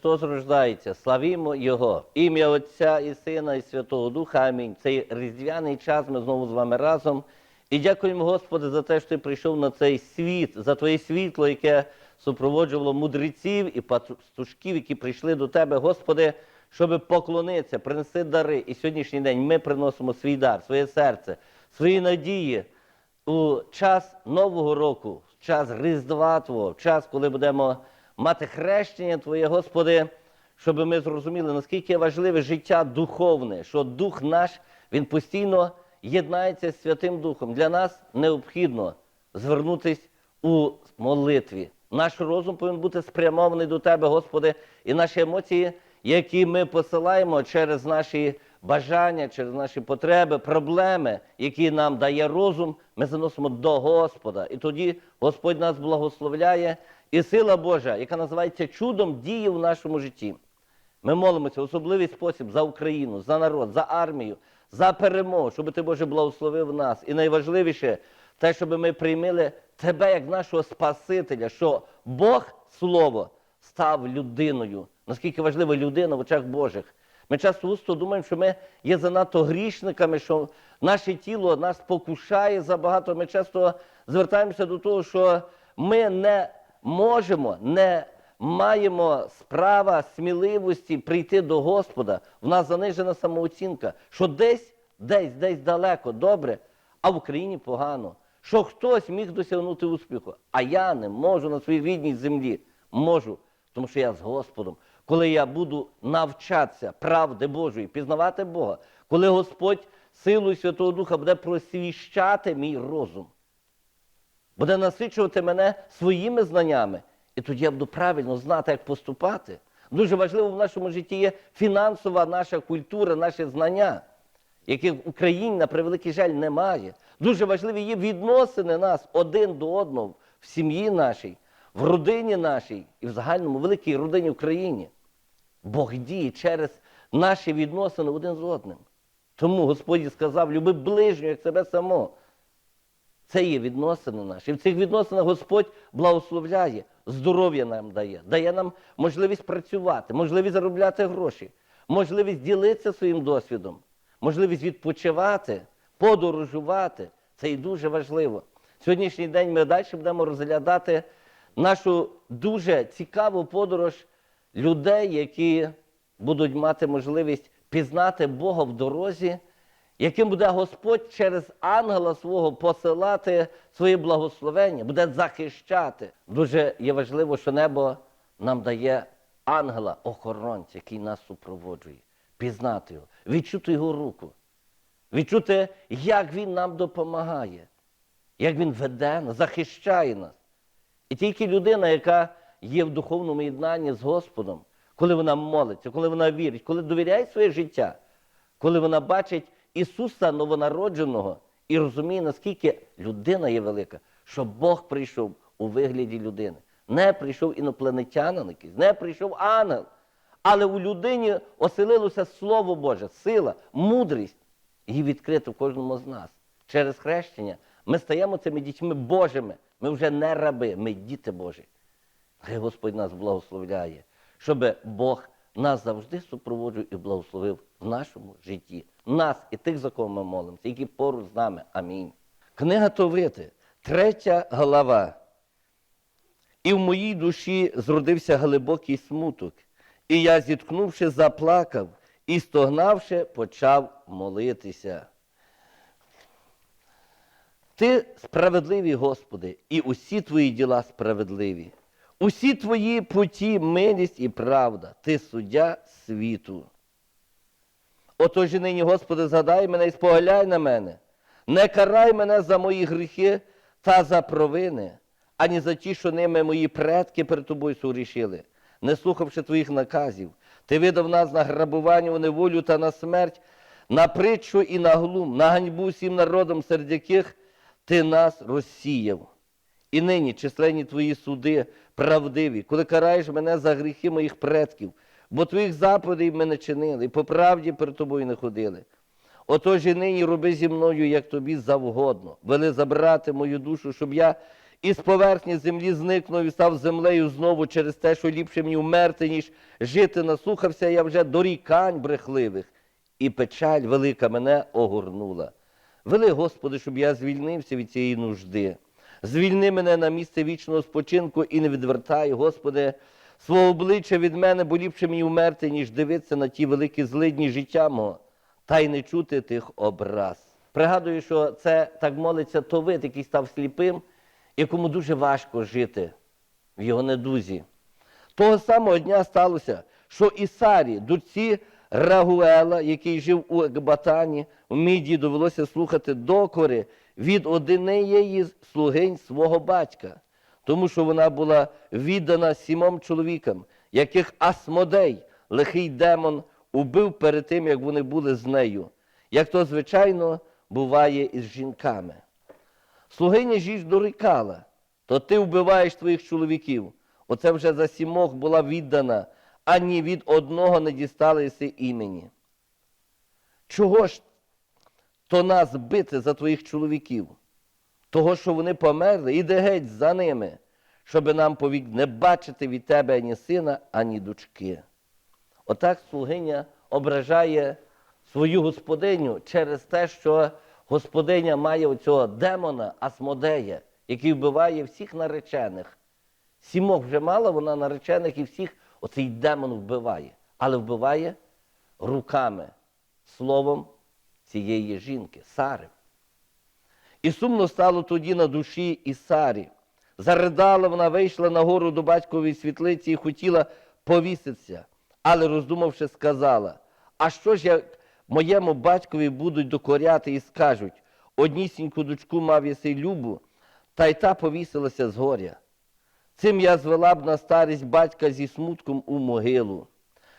Христос рождається, славімо Його. Ім'я Отця і Сина, і Святого Духа. Амінь. Цей різдвяний час ми знову з вами разом. І дякуємо, Господи, за те, що ти прийшов на цей світ, за Твоє світло, яке супроводжувало мудреців і пастушків, які прийшли до Тебе, Господи, щоб поклонитися, принести дари. І сьогоднішній день ми приносимо свій дар, своє серце, свої надії у час Нового року, в час Різдва Твого, в час, коли будемо мати хрещення Твоє, Господи, щоб ми зрозуміли, наскільки важливе життя духовне, що Дух наш, він постійно єднається з Святим Духом. Для нас необхідно звернутися у молитві. Наш розум повинен бути спрямований до Тебе, Господи, і наші емоції, які ми посилаємо через наші бажання, через наші потреби, проблеми, які нам дає розум, ми заносимо до Господа. І тоді Господь нас благословляє, і сила Божа, яка називається чудом, діє в нашому житті. Ми молимося в особливий спосіб за Україну, за народ, за армію, за перемогу, щоб ти, Боже, благословив нас. І найважливіше, те, щоб ми приймали Тебе як нашого Спасителя, що Бог Слово став людиною. Наскільки важлива людина в очах Божих. Ми часто густо думаємо, що ми є занадто грішниками, що наше тіло нас покушає забагато. Ми часто звертаємося до того, що ми не можемо, не маємо справа сміливості прийти до Господа. В нас занижена самооцінка, що десь, десь, десь далеко добре, а в Україні погано. Що хтось міг досягнути успіху, а я не можу на своїй рідній землі. Можу, тому що я з Господом. Коли я буду навчатися правди Божої, пізнавати Бога, коли Господь силою Святого Духа буде просвіщати мій розум, буде насичувати мене своїми знаннями, і тоді я буду правильно знати, як поступати. Дуже важливо в нашому житті є фінансова наша культура, наші знання, яких в Україні, на превеликий жаль, немає. Дуже важливі є відносини нас один до одного в сім'ї нашій, в родині нашій і в загальному великій родині в. Бог діє через наші відносини один з одним. Тому Господь сказав, люби ближнього, як себе самого. Це є відносини наші. І в цих відносинах Господь благословляє, здоров'я нам дає, дає нам можливість працювати, можливість заробляти гроші, можливість ділитися своїм досвідом, можливість відпочивати, подорожувати. Це і дуже важливо. Сьогоднішній день ми далі будемо розглядати нашу дуже цікаву подорож людей, які будуть мати можливість пізнати Бога в дорозі, яким буде Господь через ангела свого посилати своє благословення, буде захищати. Дуже є важливо, що небо нам дає ангела, охоронця, який нас супроводжує, пізнати його, відчути його руку, відчути, як він нам допомагає, як він веде нас, захищає нас. І тільки людина, яка є в духовному єднанні з Господом, коли вона молиться, коли вона вірить, коли довіряє своє життя, коли вона бачить Ісуса новонародженого і розуміє, наскільки людина є велика, що Бог прийшов у вигляді людини. Не прийшов інопланетянин якийсь, не прийшов ангел. Але у людині оселилося Слово Боже, сила, мудрість. Її відкрито в кожному з нас. Через хрещення ми стаємо цими дітьми Божими. Ми вже не раби, ми діти Божі. Хай Господь нас благословляє, щоб Бог нас завжди супроводжував і благословив в нашому житті. Нас і тих, за кого ми молимося, які поруч з нами. Амінь. Книга Товити, третя глава. І в моїй душі зродився глибокий смуток, і я, зіткнувши, заплакав, і стогнавши, почав молитися. Ти справедливий, Господи, і усі твої діла справедливі. Усі твої путі, милість і правда, ти суддя світу. Отож і нині, Господи, згадай мене і споглядай на мене. Не карай мене за мої гріхи та за провини, ані за ті, що ними мої предки перед тобою согрішили, не слухавши твоїх наказів. Ти видав нас на грабування, у неволю та на смерть, на притчу і на глум, на ганьбу всім народам, серед яких ти нас розсіяв. І нині численні твої суди правдиві, коли караєш мене за гріхи моїх предків, бо твоїх заповідей ми не чинили, по правді перед тобою не ходили. Отож і нині роби зі мною, як тобі завгодно, вели забрати мою душу, щоб я і з поверхні землі зникнув і став землею знову через те, що ліпше мені вмерти, ніж жити наслухався я вже дорікань брехливих, і печаль велика мене огорнула. Вели, Господи, щоб я звільнився від цієї нужди. Звільни мене на місце вічного спочинку і не відвертай, Господи, свого обличчя від мене, бо ліпше мені вмерти, ніж дивитися на ті великі злидні життя мого, та й не чути тих образ. Пригадую, що це так молиться Товит, який став сліпим, якому дуже важко жити в його недузі. Того самого дня сталося, що Ісарі, дочці Рагуела, який жив у Екбатані, в Мідії довелося слухати докори від з слугинь свого батька, тому що вона була віддана сімом чоловікам, яких Асмодей, лихий демон, убив перед тим, як вони були з нею, як то, звичайно, буває із жінками. Слугиня ж дорікала, то ти вбиваєш твоїх чоловіків. Оце вже за сімох була віддана, ані від одного не дісталися імені. Чого ж то нас бити за твоїх чоловіків? Того, що вони померли, іди геть за ними, щоби нам повік не бачити від тебе ані сина, ані дочки. Отак слугиня ображає свою господиню через те, що господиня має оцього демона Асмодея, який вбиває всіх наречених. Сімох вже мала вона наречених і всіх оцей демон вбиває, але вбиває руками, словом цієї жінки, Сари. І сумно стало тоді на душі і Сарі. Заридала вона, вийшла на гору до батькової світлиці і хотіла повіситися, але, роздумавши, сказала: А що ж як моєму батькові будуть докоряти і скажуть, однісіньку дочку мав єси любу, та й та повісилася з горя. Цим я звела б на старість батька зі смутком у могилу.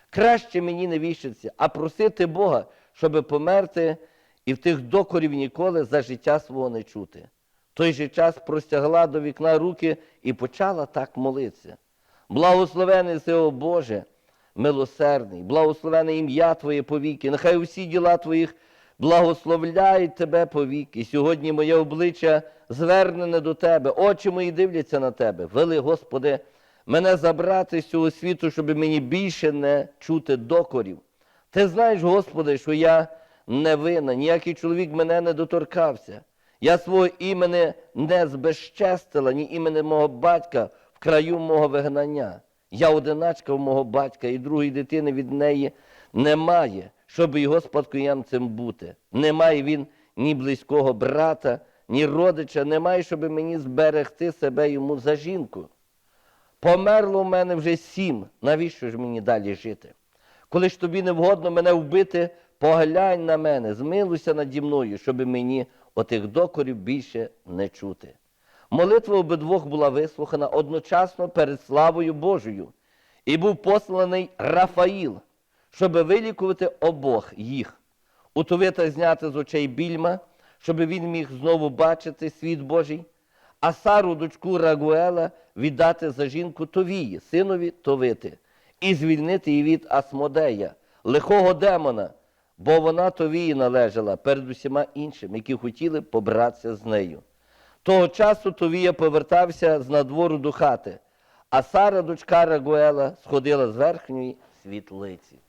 Краще мені не вішатися, а просити Бога, щоби померти і в тих докорів ніколи за життя свого не чути. Той же час простягла до вікна руки і почала так молитися. Благословений си, Боже, милосердний, благословене ім'я Твоє повіки, нехай усі діла Твоїх благословляють Тебе повіки. Сьогодні моє обличчя звернене до Тебе, очі мої дивляться на Тебе. Вели, Господи, мене забрати з цього світу, щоб мені більше не чути докорів. Ти знаєш, Господи, що я не винна, ніякий чоловік мене не доторкався. Я свого імені не збезчестила, ні імені мого батька в краю мого вигнання. Я одиначка в мого батька, і другої дитини від неї немає, щоб його спадкоємцем бути. Немає він ні близького брата, ні родича, немає, щоб мені зберегти себе йому за жінку. Померло в мене вже сім. Навіщо ж мені далі жити? Коли ж тобі не вгодно мене вбити, поглянь на мене, змилуйся наді мною, щоб мені отих докорів більше не чути. Молитва обидвох була вислухана одночасно перед славою Божою, і був посланий Рафаїл, щоб вилікувати обох їх, утовита зняти з очей більма, щоб він міг знову бачити світ Божий, а Сару, дочку Рагуела, віддати за жінку Товії, синові Товити, і звільнити її від Асмодея, лихого демона, бо вона Товії належала перед усіма іншими, які хотіли побратися з нею. Того часу Товія повертався з надвору до хати, а Сара, дочка Рагуела, сходила з верхньої світлиці.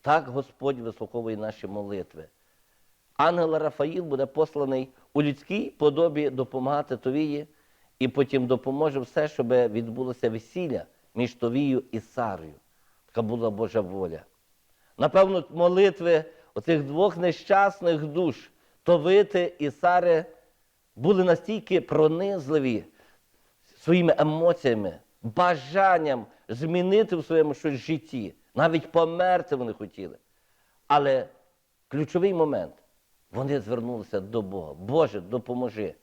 Так Господь вислуховує наші молитви. Ангел Рафаїл буде посланий у людській подобі допомагати Товії, і потім допоможе все, щоб відбулося весілля між Товією і Сарою. Така була Божа воля. Напевно, молитви оцих двох нещасних душ, Товити і Сари, були настільки пронизливі своїми емоціями, бажанням змінити в своєму щось житті. Навіть померти вони хотіли. Але ключовий момент вони звернулися до Бога. Боже, допоможи.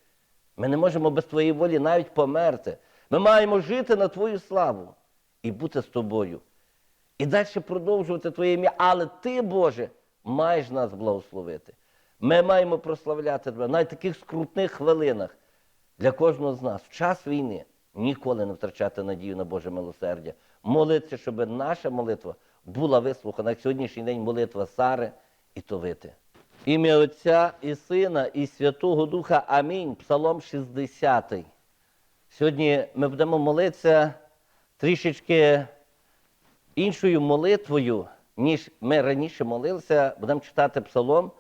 Ми не можемо без Твоєї волі навіть померти. Ми маємо жити на Твою славу і бути з тобою. І далі продовжувати Твоє ім'я. Але Ти, Боже, маєш нас благословити. Ми маємо прославляти Тебе в таких скрутних хвилинах для кожного з нас в час війни ніколи не втрачати надію на Боже милосердя. Молитися, щоб наша молитва була вислухана сьогоднішній день молитва Сари і Товити. Ім'я Отця і Сина, і Святого Духа. Амінь. Псалом 60. Сьогодні ми будемо молитися трішечки іншою молитвою, ніж ми раніше молилися. Будемо читати псалом.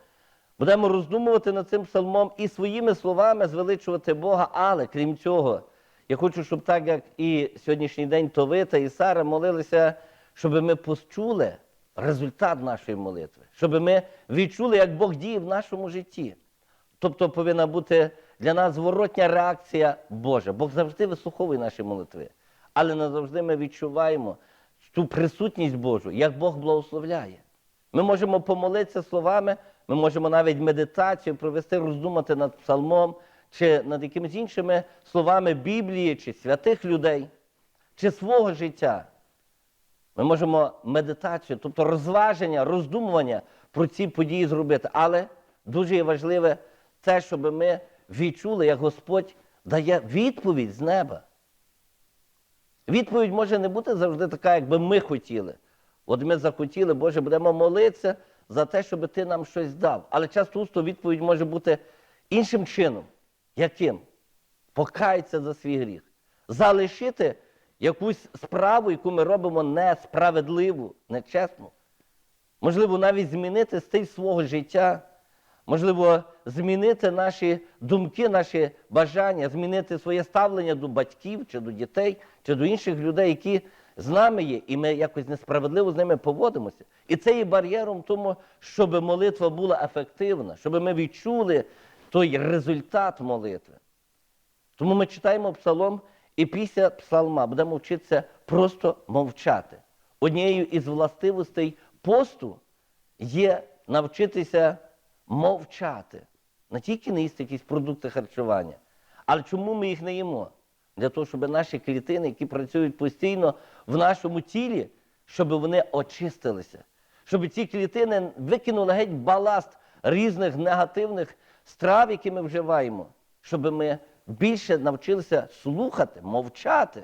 Будемо роздумувати над цим псалмом і своїми словами звеличувати Бога. Але крім цього, я хочу, щоб так як і сьогоднішній день Товита і Сара молилися, щоб ми почули результат нашої молитви, щоб ми відчули, як Бог діє в нашому житті. Тобто повинна бути для нас зворотня реакція Божа. Бог завжди вислуховує наші молитви. Але не завжди ми відчуваємо ту присутність Божу, як Бог благословляє. Ми можемо помолитися словами, ми можемо навіть медитацію провести, роздумати над псалмом, чи над якимись іншими словами Біблії, чи святих людей, чи свого життя. Ми можемо медитацію, тобто розваження, роздумування про ці події зробити. Але дуже важливе те, щоб ми відчули, як Господь дає відповідь з неба. Відповідь може не бути завжди така, як би ми хотіли. От ми захотіли, Боже, будемо молитися за те, щоб ти нам щось дав. Але часто усто відповідь може бути іншим чином. Яким? Покаятися за свій гріх. Залишити якусь справу, яку ми робимо несправедливу, нечесну. Можливо, навіть змінити стиль свого життя, можливо, змінити наші думки, наші бажання, змінити своє ставлення до батьків чи до дітей, чи до інших людей, які з нами є, і ми якось несправедливо з ними поводимося. І це є бар'єром тому, щоб молитва була ефективна, щоб ми відчули той результат молитви. Тому ми читаємо псалом, і після псалма будемо вчитися просто мовчати. Однією із властивостей посту є навчитися мовчати. Не тільки не їсти якісь продукти харчування, але чому ми їх не їмо? Для того, щоб наші клітини, які працюють постійно в нашому тілі, щоб вони очистилися, щоб ці клітини викинули геть баласт різних негативних страв, які ми вживаємо, щоб ми більше навчилися слухати, мовчати.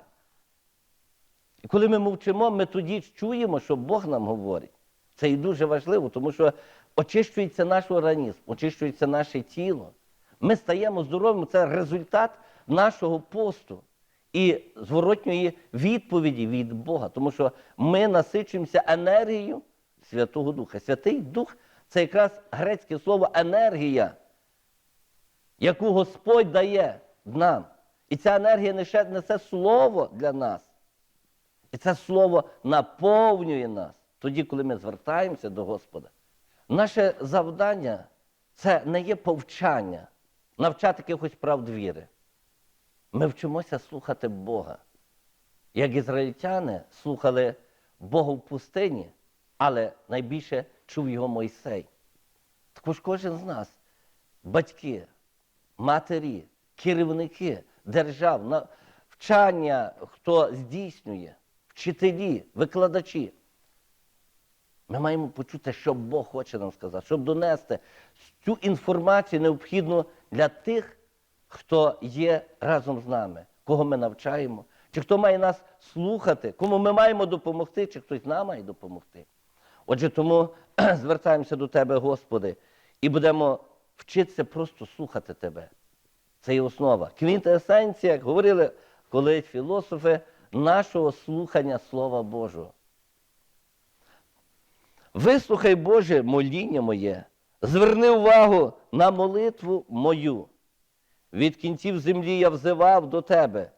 І коли ми мовчимо, ми тоді чуємо, що Бог нам говорить. Це і дуже важливо, тому що очищується наш організм, очищується наше тіло. Ми стаємо здоровими, це результат нашого посту і зворотньої відповіді від Бога, тому що ми насичуємося енергією Святого Духа. Святий Дух це якраз грецьке слово енергія, яку Господь дає нам. І ця енергія несе, слово для нас. І це слово наповнює нас тоді, коли ми звертаємося до Господа. Наше завдання це не є повчання, навчати якихось правд віри. Ми вчимося слухати Бога. Як ізраїльтяни слухали Бога в пустині, але найбільше чув його Мойсей. Також кожен з нас, батьки, матері, керівники держав, навчання, хто здійснює, вчителі, викладачі. Ми маємо почути, що Бог хоче нам сказати, щоб донести цю інформацію необхідну для тих, хто є разом з нами, кого ми навчаємо, чи хто має нас слухати, кому ми маємо допомогти, чи хтось нам має допомогти. Отже, тому звертаємося до Тебе, Господи, і будемо вчитися просто слухати Тебе. Це є основа. Квінтесенція, як говорили колись філософи, нашого слухання Слова Божого. Вислухай, Боже, моління моє, зверни увагу на молитву мою. Від кінців землі я взивав до тебе,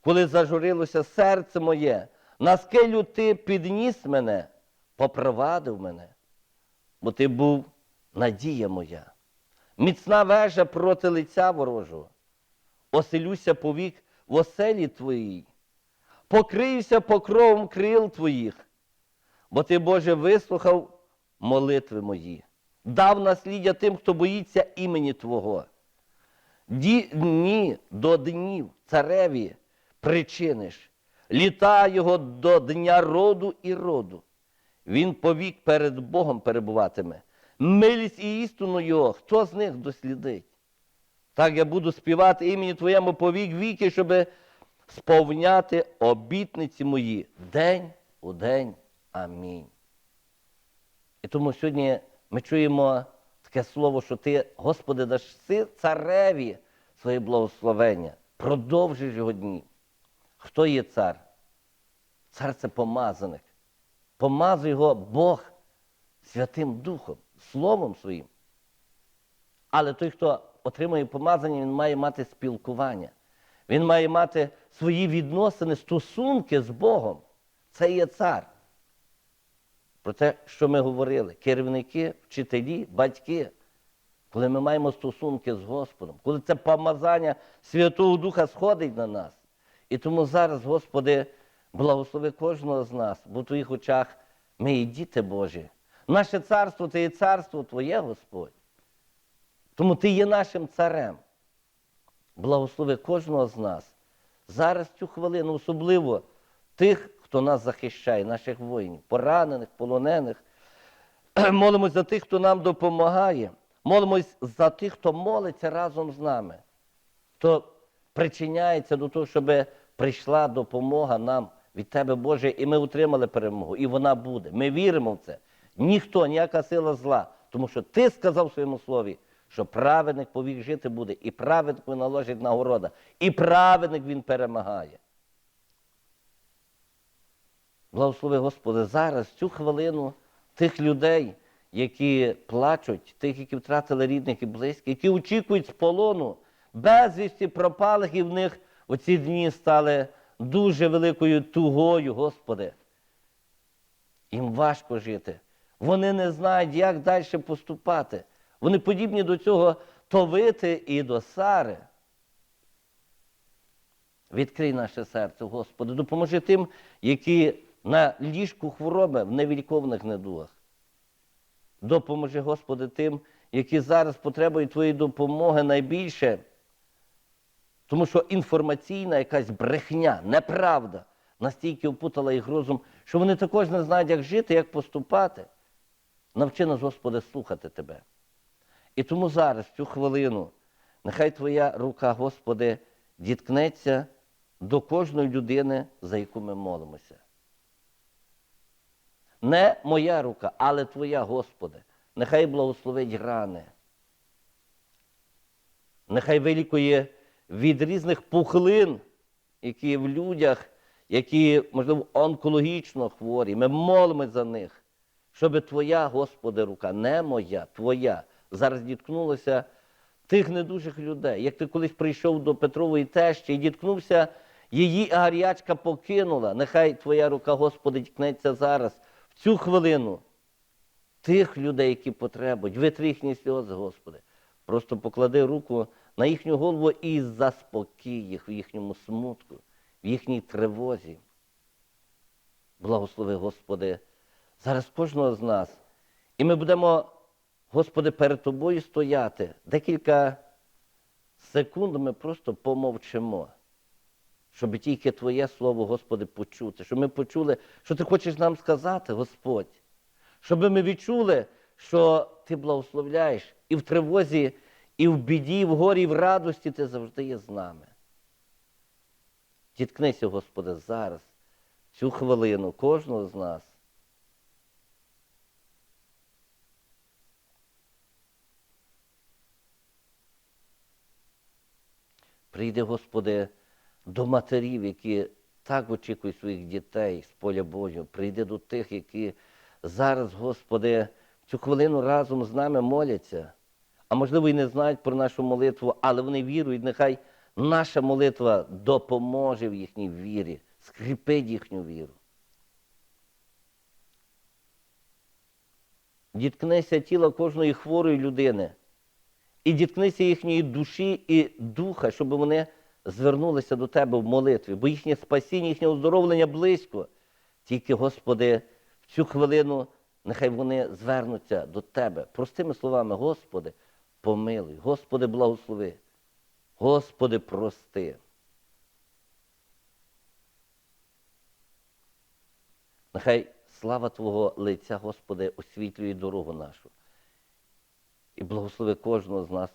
коли зажурилося серце моє, на скелю ти підніс мене, попровадив мене, бо ти був надія моя, міцна вежа проти лиця ворожого. Оселюся повік в оселі твоїй, покриюся покровом крил твоїх, бо ти, Боже, вислухав молитви мої, дав насліддя тим, хто боїться імені Твого. Дні до днів цареві причиниш, літа його до дня роду і роду. Він повік перед Богом перебуватиме. Милість і істину його, хто з них дослідить? Так я буду співати імені Твоєму повік віки, щоб сповняти обітниці мої день у день. Амінь. І тому сьогодні ми чуємо таке слово, що ти, Господи, даш цареві своє благословення. продовжиш його дні. Хто є цар? Цар це помазаник. Помазує його Бог Святим Духом, Словом Своїм. Але той, хто отримує помазання, він має мати спілкування. Він має мати свої відносини, стосунки з Богом. Це є цар. Про те, що ми говорили, керівники, вчителі, батьки, коли ми маємо стосунки з Господом, коли це помазання Святого Духа сходить на нас. І тому зараз, Господи, благослови кожного з нас, бо в Твоїх очах ми є діти Божі. Наше царство це є царство Твоє, Господь. Тому Ти є нашим царем. Благослови кожного з нас. Зараз цю хвилину, особливо тих, хто нас захищає, наших воїнів, поранених, полонених. Молимось за тих, хто нам допомагає. Молимось за тих, хто молиться разом з нами, хто причиняється до того, щоб прийшла допомога нам від Тебе, Боже, і ми отримали перемогу. І вона буде. Ми віримо в це. Ніхто, ніяка сила зла. Тому що Ти сказав в своєму слові, що праведник повік жити буде, і праведнику наложить нагорода, і праведник він перемагає. Благослови Господи, зараз цю хвилину тих людей, які плачуть, тих, які втратили рідних і близьких, які очікують з полону, безвісті пропалих, і в них оці дні стали дуже великою тугою, Господи. Їм важко жити. Вони не знають, як далі поступати. Вони подібні до цього товити і до Сари. Відкрий наше серце, Господи, допоможи тим, які на ліжку хвороби в невількованих недугах. Допоможи, Господи, тим, які зараз потребують Твоєї допомоги найбільше. Тому що інформаційна якась брехня, неправда настільки опутала їх розум, що вони також не знають, як жити, як поступати. Навчи нас, Господи, слухати Тебе. І тому зараз, цю хвилину, нехай Твоя рука, Господи, діткнеться до кожної людини, за яку ми молимося. Не моя рука, але Твоя, Господи. Нехай благословить рани. Нехай вилікує від різних пухлин, які в людях, які, можливо, онкологічно хворі. Ми молимось за них, щоб Твоя, Господи, рука, не моя, Твоя, зараз діткнулася тих недужих людей. Як ти колись прийшов до Петрової тещі і діткнувся, її гарячка покинула. Нехай Твоя рука, Господи, діткнеться зараз, цю хвилину. Тих людей, які потребують, витри їхні сльози, Господи. Просто поклади руку на їхню голову і заспокій їх в їхньому смутку, в їхній тривозі. Благослови, Господи, зараз кожного з нас. І ми будемо, Господи, перед Тобою стояти. Декілька секунд ми просто помовчимо, щоб тільки Твоє Слово, Господи, почути, щоб ми почули, що Ти хочеш нам сказати, Господь. Щоб ми відчули, що Ти благословляєш і в тривозі, і в біді, і в горі, і в радості Ти завжди є з нами. Діткнися, Господи, зараз, цю хвилину, кожного з нас. Прийди, Господи, до матерів, які так очікують своїх дітей з поля Божого. Прийди до тих, які зараз, Господи, цю хвилину разом з нами моляться, а можливо і не знають про нашу молитву, але вони вірують, нехай наша молитва допоможе в їхній вірі, скріпить їхню віру. Діткнися тіла кожної хворої людини. І діткнися їхньої душі і духа, щоб вони звернулися до тебе в молитві, бо їхнє спасіння, їхнє оздоровлення близько. Тільки, Господи, в цю хвилину нехай вони звернуться до Тебе. Простими словами, Господи, помилуй, Господи, благослови, Господи, прости. Нехай слава Твого лиця, Господи, освітлює дорогу нашу. І благослови кожного з нас,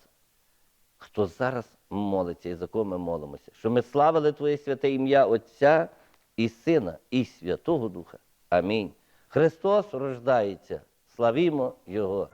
хто зараз молиться і за кого ми молимося, що ми славили Твоє святе ім'я Отця і Сина, і Святого Духа. Амінь. Христос рождається. Славімо Його.